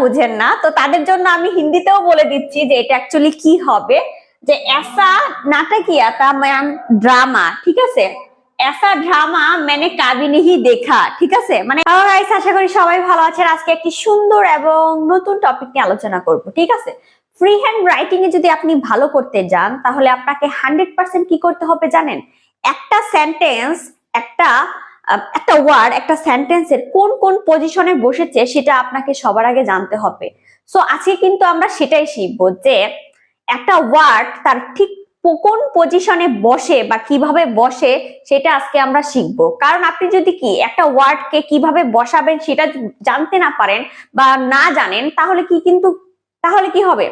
বুঝেন না, তো তাদের জন্য আমি হিন্দিতেও বলে দিচ্ছি যে এটা অ্যাকচুয়ালি কি হবে। যে এসা নাটকিয়া তা ম্যাম ড্রামা, ঠিক আছে? এসা ড্রামা মানে কাবিনিহি দেখা, ঠিক আছে? মানে আশা করি সবাই ভালো আছেন। আজকে একটি সুন্দর এবং নতুন টপিক নিয়ে আলোচনা করব, ঠিক আছে? ফ্রি হ্যান্ড রাইটিং এ যদি আপনি ভালো করতে যান, তাহলে আপনাকে হান্ড্রেড পার্সেন্ট কি করতে হবে জানেন? একটা সেন্টেন্স একটা একটা ওয়ার্ড একটা সেন্টেন্সের কোন কোন পজিশনে বসেছে সেটা আপনাকে সবার আগে জানতে হবে। সো আজকে কিন্তু আমরা সেটাই শিখব যে একটা ওয়ার্ড তার ঠিক কোন পজিশনে বসে বা কীভাবে বসে সেটা আজকে আমরা শিখব। কারণ আপনি যদি কি একটা ওয়ার্ডকে কীভাবে বসাবেন সেটা জানতে না পারেন বা না জানেন, তাহলে কি কিন্তু, তাহলে কি হবে?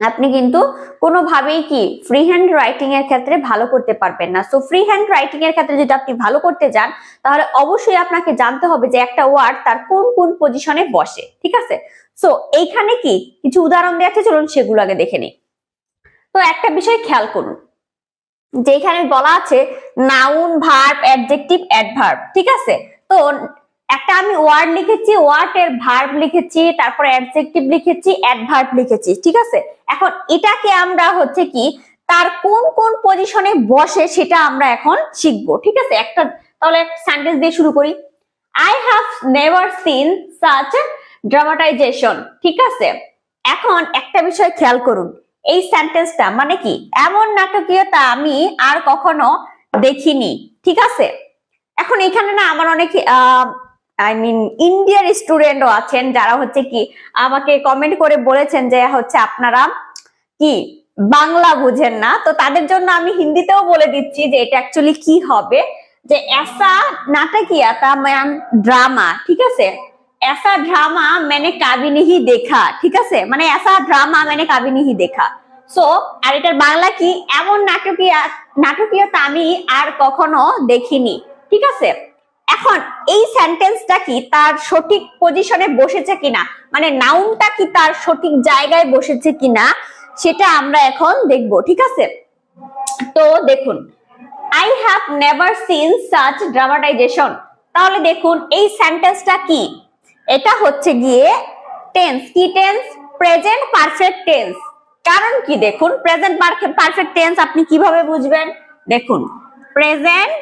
আপনি কিন্তু কোনোভাবেই কি ফ্রি হ্যান্ড রাইটিং এর ক্ষেত্রে ভালো করতে পারবেন না। সো ফ্রি হ্যান্ড রাইটিং এর ক্ষেত্রে যদি আপনি ভালো করতে যান, তাহলে অবশ্যই আপনাকে জানতে হবে যে একটা ওয়ার্ড তার কোন কোন পজিশনে বসে, ঠিক আছে? সো এইখানে কি কিছু উদাহরণ দেওয়া আছে? চলুন সেগুলো আগে দেখে নিই। তো একটা বিষয় খেয়াল করুন যে এখানে বলা আছে নাউন ভার্ব অ্যাডজেক্টিভ অ্যাডভার্ব ঠিক আছে? তো একটা আমি ওয়ার্ড লিখেছি ওয়ার্ড এর ভার্ব লিখেছি, তারপর অ্যাডজেক্টিভ লিখেছি অ্যাডভার্ব লিখেছি, ঠিক আছে? এখন এটাকে আমরা হচ্ছে কি, তার কোন কোন পজিশনে বসে সেটা আমরা এখন শিখব, ঠিক আছে? একটা, তাহলে সেন্টেন্স দিয়ে শুরু করি। I have never seen such dramatization ঠিক আছে? এখন একটা বিষয় খেয়াল করুন, এই সেন্টেন্সটা মানে কি? এমন নাটকীয়তা আমি আর কখনো দেখিনি, ঠিক আছে? এখন এখানে না আমার অনেক আই মিন ইন্ডিয়ার স্টুডেন্টও আছেন যারা হচ্ছে কি আমাকে কমেন্ট করে বলেছেন যে হচ্ছে আপনারা কি বাংলা বুঝেন না। তো তাদের জন্য আমি হিন্দিতেও বলে দিচ্ছি যে এটা অ্যাকচুয়ালি কি হবে। যে এসা নাটকিয়া তা ম্যাম ড্রামা ঠিক আছে? এসা ড্রামা মানে কাবিনিহি দেখা, ঠিক আছে? মানে এসা ড্রামা মানে কাবিনিহি দেখা। সো আর এটার বাংলা কি? এমন নাটকীয় নাটকীয়তা আমি আর কখনো দেখিনি, ঠিক আছে? এখন এই সেন্টেন্সটা কি তার সঠিক পজিশনে বসেছে কিনা? মানে নাউনটা কি তার সঠিক জায়গায় বসেছে কিনা? সেটা আমরা এখন দেখব, ঠিক আছে? তো দেখুন I have never seen such dramatization তাহলে দেখুন, এই সেন্টেন্সটা কি? এটা হচ্ছে গিয়ে টেন্স কি টেন্স প্রেজেন্ট পারফেক্ট টেন্স কারণ কি? দেখুন প্রেজেন্ট পারফেক্ট টেন্স আপনি কীভাবে বুঝবেন? দেখুন প্রেজেন্ট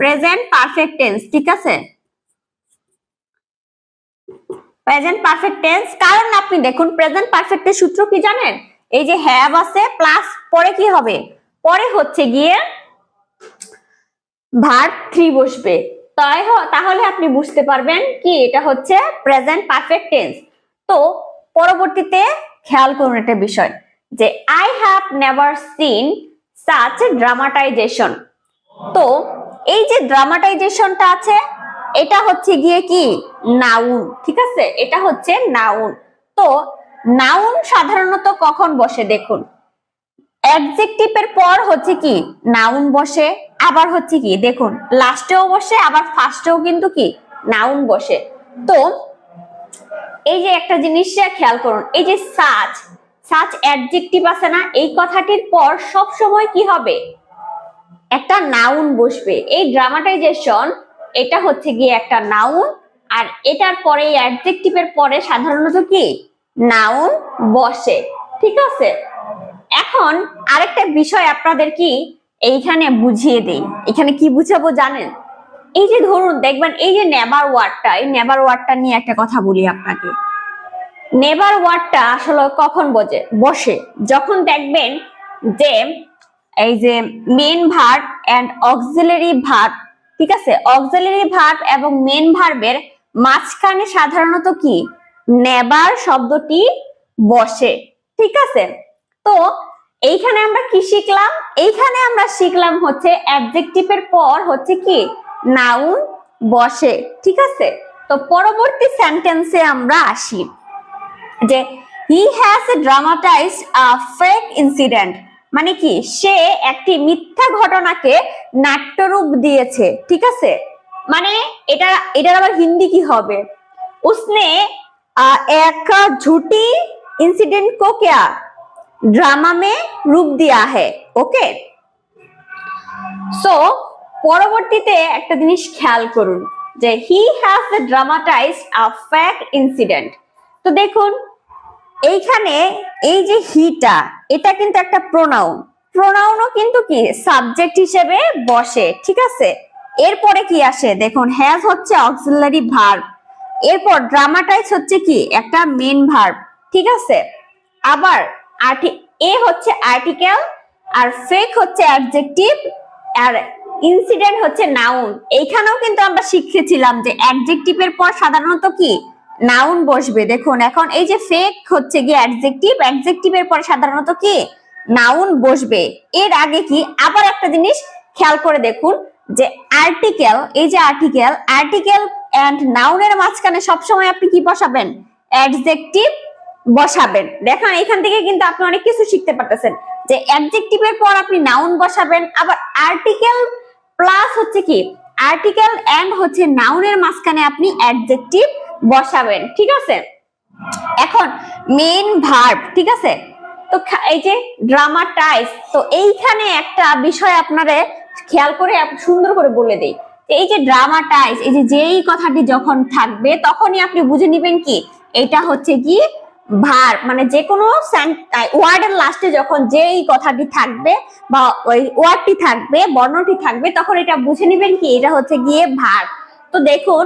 প্রেজেন্ট পারফেক্ট টেন্স ঠিক আছে? প্রেজেন্ট পারফেক্ট টেন্স কারণ আপনি দেখুন প্রেজেন্ট পারফেক্টের সূত্র কি জানেন? এই যে হ্যাভ আছে প্লাস পরে কি হবে? পরে হচ্ছে গিয়ে ভার্ব থ্রি বসবে। তাই তাহলে আপনি বুঝতে পারবেন কি এটা হচ্ছে প্রেজেন্ট পারফেক্ট টেন্স তো পরবর্তীতে খেয়াল করুন একটা বিষয়, যে I have never seen such dramatization তো এই যে ড্রামাটাইজেশনটা আছে, এটা হচ্ছে গিয়ে কি? নাউন ঠিক আছে? এটা হচ্ছে নাউন তো নাউন সাধারণত কখন বসে দেখুন? অ্যাডজেক্টিভের পর হচ্ছে কি? নাউন বসে, আবার হচ্ছে কি? দেখুন লাস্টেও বসে, আবার ফার্স্টেও কিন্তু কি? নাউন বসে। তো এই যে একটা জিনিস খেয়াল করুন, এই যে সাচ সাচ অ্যাডজেক্টিভ আছে না, এই কথাটির পর সব সময় কি হবে? একটা নাউন বসবে। এই ড্রামাটাইজেশন এটা হচ্ছে গিয়ে একটা নাউন আর এটার পরে অ্যাডজেক্টিভের পরে সাধারণত কি? নাউন বসে। ঠিক আছে? এখন আরেকটা বিষয় আপনাদের কি এইখানে বুঝিয়ে দেই। এখানে কি বুঝাবো জানেন? এই যে ধরুন, দেখবেন এই যে নেবার ওয়ার্ডটা এই নেবার ওয়ার্ডটা নিয়ে একটা কথা বলি আপনাকে। নেবার ওয়ার্ডটা আসলে কখন বসে বসে। যখন দেখবেন যে এই যে main verb and auxiliary verb ঠিক আছে? অক্সিলারি ভার্ব এবং মেন ভার্বের মাঝখানে সাধারণত কি? নেবার শব্দটি বসে, ঠিক আছে? তো এইখানে আমরা কি শিখলাম? এইখানে আমরা শিখলাম হচ্ছে অ্যাডজেক্টিভের পর হচ্ছে কি? নাউন বসে, ঠিক আছে? তো পরবর্তী সেন্টেন্সে আমরা আসি যে he has dramatize a fake incident মানে কি সে একটি মিথ্যা ঘটনাকে নাট্যরূপ দিয়েছে ঠিক আছে মানে এটা এটার আবার হিন্দি কি হবে उसने आ, एक झूठी इंसिडेंट को क्या ड्रामा में रूप दिया है ওকে সো পরবর্তীতে একটা জিনিস খেয়াল করুন যে he has dramatised a fact incident তো দেখুন এইখানে এই যে হিটা এটা কিন্তু একটা প্রোনাউন প্রোনাউনও কিন্তু কি? সাবজেক্ট হিসেবে বসে, ঠিক আছে? এরপরে কি আসে? দেখুন হ্যাজ হচ্ছে অক্সিলারি ভার্ব এরপর ড্রামাটাইজ হচ্ছে কি? একটা মেন ভার্ব ঠিক আছে? আবার এ হচ্ছে আর্টিকেল আর ফেক হচ্ছে অ্যাডজেক্টিভ আর ইনসিডেন্ট হচ্ছে নাউন এইখানেও কিন্তু আমরা শিখেছিলাম যে অ্যাডজেক্টিভের পর সাধারণত কি? নাউন বসবে। দেখুন, এখন এই যে ফেক হচ্ছে কি অ্যাডজেক্টিভ অ্যাডজেক্টিভের পরে সাধারণত কি? নাউন বসবে। এর আগে কি? আবার একটা জিনিস খেয়াল করে দেখুন, যে আর্টিকেল এই যে আর্টিকেল আর্টিকেল এন্ড নাউনের মাঝখানে সবসময় আপনি কি বসাবেন? অ্যাডজেক্টিভ বসাবেন। দেখেন, এখান থেকে কিন্তু আপনি অনেক কিছু শিখতে পারতেছেন। যে অ্যাডজেক্টিভের পর আপনি নাউন বসাবেন, আবার আর্টিকেল প্লাস হচ্ছে কি? আর্টিকেল এন্ড হচ্ছে নাউনের মাঝখানে আপনি অ্যাডজেক্টিভ বসাবেন, ঠিক আছে? এখন মেইন ভার্ব ঠিক আছে? তো এই যে ড্রামাটাইজ তো এইখানে একটা বিষয় আপনারে খেয়াল করে সুন্দর করে বলে দেই। এই যে ড্রামাটাইজ এই যে যেই কথাটি যখন থাকবে, তখনই আপনি বুঝে নেবেন কি? এটা হচ্ছে কি? ভার মানে যে কোনো ওয়ার্ডের লাস্টে যখন যেই কথাটি থাকবে বা ওই ওয়ার্ডটি থাকবে, বর্ণটি থাকবে, তখন এটা বুঝে নেবেন কি? এটা হচ্ছে গিয়ে ভার তো দেখুন,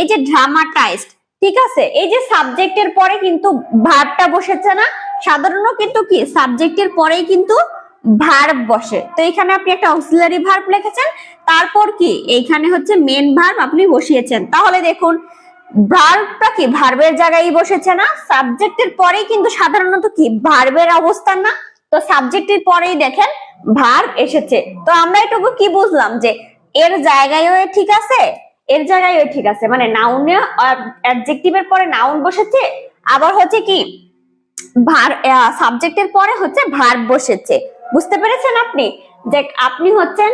এই যে ড্রামাটাইজড ঠিক আছে? এই যে সাবজেক্টের পরে কিন্তু ভার্বটা বসেছে না, সাধারণত কিন্তু কি? সাবজেক্টের পরেই কিন্তু ভার্ব বসে। তো এখানে আপনি একটা অক্সিলারি ভার্ব লিখেছেন, তারপর কি? এইখানে হচ্ছে মেন ভার্ব আপনি বসিয়েছেন। তাহলে দেখুন ভার্বটা কি? ভার্বের জায়গায় বসেছে না সাবজেক্টের পরেই কিন্তু সাধারণত কি? ভার্বের অবস্থান না। তো সাবজেক্টের পরেই দেখেন ভার্ব এসেছে। তো আমরা এটুকু কি বুঝলাম? যে এর জায়গায়ও ঠিক আছে এর জায়গায়ও ঠিক আছে মানে নাউনে অ্যাডজেক্টিভের পরে নাউন বসেছে, আবার হচ্ছে কি, ভার সাবজেক্টের পরে হচ্ছে ভার্ব বসেছে। বুঝতে পেরেছেন আপনি? যে আপনি হচ্ছেন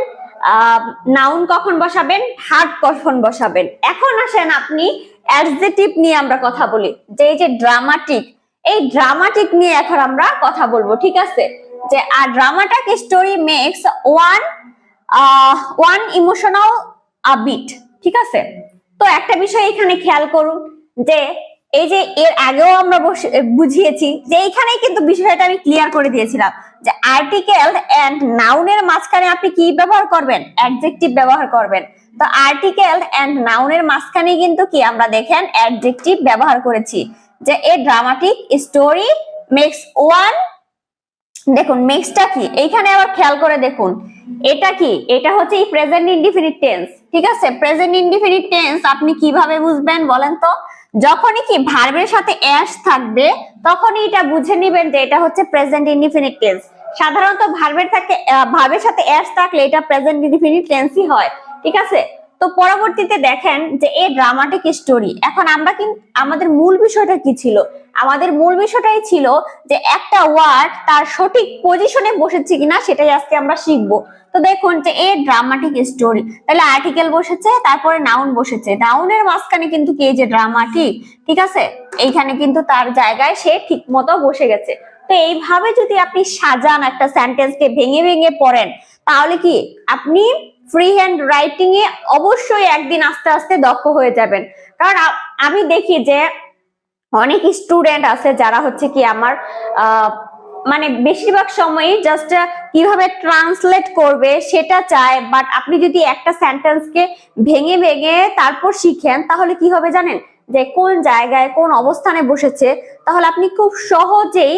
নাউন কখন বসাবেন? ভার্ব কখন বসাবেন? এখন আসেন আপনি অ্যাডজেটিভ নিয়ে আমরা কথা বলি। যে এই যে ড্রামাটিক এই ড্রামাটিক নিয়ে এখন আমরা কথা বলব, ঠিক আছে? যে, আর dramatic story makes one one emotional beat ঠিক আছে? তো একটা বিষয় এখানে খেয়াল করুন যে এই যে এর আগেও আমরা বুঝিয়েছি যে এইখানেই কিন্তু বিষয়টা আমি ক্লিয়ার করে দিয়েছিলাম যে আর্টিকেল এন্ড নাউনের মাঝখানে আপনি কি ব্যবহার করবেন? অ্যাডজেক্টিভ ব্যবহার করবেন। তো আর্টিকেল এন্ড নাউনের মাঝখানে কিন্তু কি আমরা দেখেন অ্যাডজেক্টিভ ব্যবহার করেছি। যে a dramatic story makes one দেখুন মেক্সটা কি? এইখানে আবার খেয়াল করে দেখুন। এটা কি? এটা হচ্ছে প্রেজেন্ট ইনডিফিনিট টেন্স ঠিক আছে? প্রেজেন্ট ইনডিফিনিট টেন্স আপনি কীভাবে বুঝবেন বলেন তো? যখনই কি ভার্বের সাথে অ্যাস থাকবে, তখনই এটা বুঝে নেবেন যে এটা হচ্ছে প্রেজেন্ট ইনডিফিনিট টেন্স সাধারণত ভার্বের থাকে ভার্বের সাথে অ্যাস থাকলে এটা প্রেজেন্ট ইনডিফিনিট টেন্সই হয়, ঠিক আছে? তো পরবর্তীতে দেখেন যে এই ড্রামাটিক স্টোরি এখন আমরা কিন্তু আমাদের মূল বিষয়টা কি ছিল? আমাদের মূল বিষয়টাই ছিল যে একটা ওয়ার্ড তার সঠিক পজিশনে বসেছে কিনা সেটাই আজকে আমরা শিখব। তো দেখুন যে এ ড্রামাটিক স্টোরি তাহলে আর্টিকেল বসেছে, তারপরে নাউন বসেছে। নাউনের মাঝখানে কিন্তু কি যে ড্রামাটিক ঠিক আছে? এইখানে কিন্তু তার জায়গায় সে ঠিক মতো বসে গেছে। তো এইভাবে যদি আপনি সাজান একটা সেন্টেন্সকে ভেঙে ভেঙে পড়েন, তাহলে কি আপনি ফ্রি হ্যান্ড রাইটিং এ অবশ্যই একদিন আস্তে আস্তে দক্ষ হয়ে যাবেন। কারণ আমি দেখি যে অনেক স্টুডেন্ট আছে যারা হচ্ছে কি আমার মানে বেশিরভাগ সময়ই জাস্ট কীভাবে ট্রান্সলেট করবে সেটা চায় বাট আপনি যদি একটা সেন্টেন্সকে ভেঙে ভেঙে তারপর শিখেন, তাহলে কি হবে জানেন? যে কোন জায়গায় কোন অবস্থানে বসেছে, তাহলে আপনি খুব সহজেই,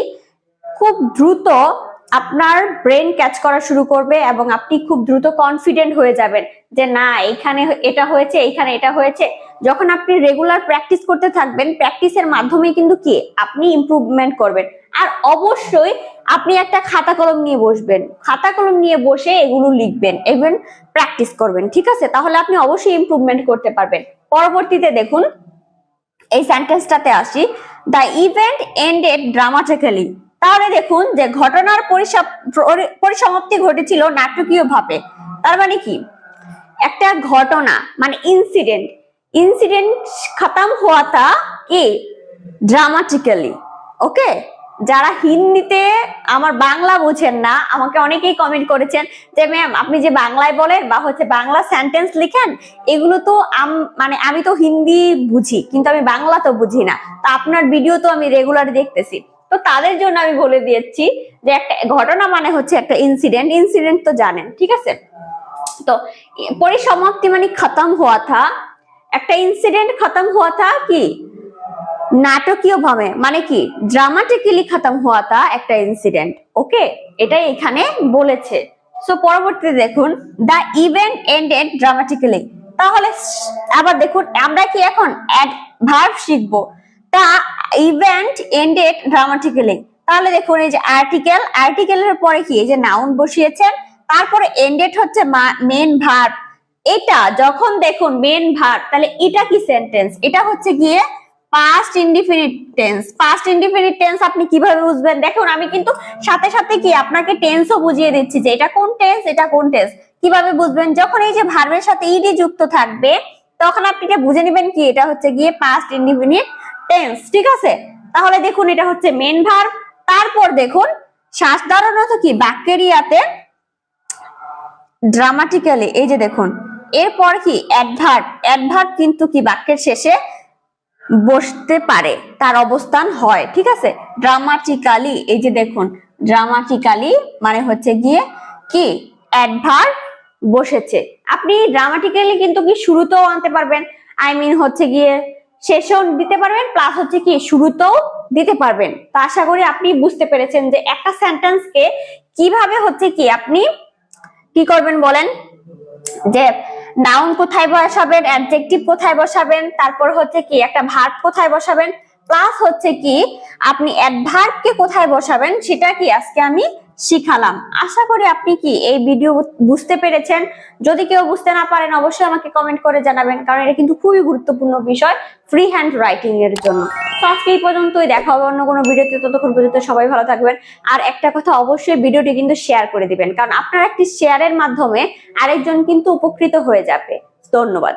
খুব দ্রুত আপনার ব্রেন ক্যাচ করা শুরু করবে এবং আপনি খুব দ্রুত কনফিডেন্ট হয়ে যাবেন যে না, এখানে এটা হয়েছে এইখানে এটা হয়েছে। যখন আপনি রেগুলার প্র্যাকটিস করতে থাকবেন প্র্যাকটিসের মাধ্যমে কিন্তু কি? আপনি ইমপ্রুভমেন্ট করবেন। আর অবশ্যই আপনি একটা খাতা কলম নিয়ে বসবেন। খাতা কলম নিয়ে বসে এগুলো লিখবেন এবং প্র্যাকটিস করবেন, ঠিক আছে? তাহলে আপনি অবশ্যই ইমপ্রুভমেন্ট করতে পারবেন। পরবর্তীতে দেখুন, এই সেন্টেন্সটাতে আসি। দ্য ইভেন্ট এন্ডেড ড্রামাটিক্যালি তাহলে দেখুন যে ঘটনার পরিসমাপ্তি ঘটেছিল নাটকীয় ভাবে তার মানে কি? একটা ঘটনা মানে ইনসিডেন্ট ইনসিডেন্ট খতম হওয়া তা কি? ড্রামাটিক্যালি ওকে যারা হিন্দিতে আমার বাংলা বুঝেন না, আমাকে অনেকেই কমেন্ট করেছেন যে ম্যাম আপনি যে বাংলায় বলেন বা হচ্ছে বাংলা সেন্টেন্স লিখেন, এগুলো তো মানে আমি তো হিন্দি বুঝি, কিন্তু আমি বাংলা তো বুঝি না। তা আপনার ভিডিও তো আমি রেগুলার দেখতেছি। তো তাদের জন্য আমি বলে দিয়েছি যে একটা ঘটনা মানে হচ্ছে একটা ইনসিডেন্ট ইনসিডেন্ট তো জানেন, ঠিক আছে? তো পরিসমাপ্তি মানে খতম হওয়া থা একটা ইনসিডেন্ট খতম হওয়া থা কি? নাটকীয় ভাবে মানে কি? ড্রামাটিক্যালি খতম হওয়া তা একটা ইনসিডেন্ট ওকে? এটাই এখানে বলেছে। সো পরবর্তীতে দেখুন দা ইভেন্ট এন্ডেড ড্রামাটিক্যালি তাহলে, আবার দেখুন, আমরা কি এখন অ্যাডভার্ব শিখব? দা ইভেন্ট এন্ডেড ড্রামাটিক্যালি তাহলে দেখুন এই যে আর্টিকেল আর্টিকেলের পরে কি? এই যে নাউন বসিয়েছেন। তারপরে এন্ডেড হচ্ছে মেন ভার্ব এটা যখন দেখুন মেন ভার্ব তাহলে এটা কি সেন্টেন্স এটা হচ্ছে গিয়ে past indefinite tense past indefinite tense আপনি কীভাবে বুঝবেন? দেখুন আমি কিন্তু সাথে সাথে কি আপনাকে টেন্সও বুঝিয়ে দিচ্ছি যে এটা কোন টেন্স এটা কোন টেন্স কীভাবে বুঝবেন? যখন এই যে ভার্বের সাথে ইডি যুক্ত থাকবে, তখন আপনি এটা বুঝে নেবেন কি? এটা হচ্ছে গিয়ে পাস্ট ইনডিফিনিট টেন্স ঠিক আছে? তাহলে দেখুন, এটা হচ্ছে মেন ভার্ব তারপর দেখুন, শ্বাস দাঁড়ানো তো কি? বাক্যের ইয়াতে ড্রামাটিক্যালি এই যে দেখুন, এরপর কি? অ্যাডভার্ট অ্যাডভার্ট কিন্তু কি? বাক্যের শেষে বসতে পারে, তার অবস্থান হয়, ঠিক আছে? ড্রামাটিক্যালি এই যে দেখুন ড্রামাটিক্যালি মানে হচ্ছে গিয়ে কি? অ্যাডভার্ট বসেছে। আপনি ড্রামাটিক্যালি কিন্তু কি? শুরুতেও আনতে পারবেন। আই মিন হচ্ছে গিয়ে শেষেও দিতে পারবেন প্লাস হচ্ছে কি শুরুতেও দিতে পারবেন। তো আশা করি আপনি বুঝতে পেরেছেন যে একটা সেন্টেন্সকে কীভাবে হচ্ছে কি আপনি কি করবেন বলেন? যে নাউন কোথায় বসাবেন অ্যাডজেক্টিভ কোথায় বসাবেন, তারপর হচ্ছে কি একটা ভার্ব কোথায় বসাবেন প্লাস হচ্ছে কি আপনি অ্যাডভার্বকে কোথায় বসাবেন, সেটা কি আজকে আমি শিখালাম। আশা করি আপনি কি এই ভিডিও বুঝতে পেরেছেন। যদি কেউ বুঝতে না পারেন, অবশ্যই আমাকে কমেন্ট করে জানাবেন, কারণ এটা কিন্তু খুবই গুরুত্বপূর্ণ বিষয় ফ্রি হ্যান্ড রাইটিং এর জন্য। আজকে এই পর্যন্তই, দেখা হবে অন্য কোনো ভিডিওতে, ততক্ষণ পর্যন্ত সবাই ভালো থাকবেন। আর একটা কথা অবশ্যই ভিডিওটি কিন্তু শেয়ার করে দিবেন, কারণ আপনার একটি শেয়ারের মাধ্যমে আরেকজন কিন্তু উপকৃত হয়ে যাবে। ধন্যবাদ।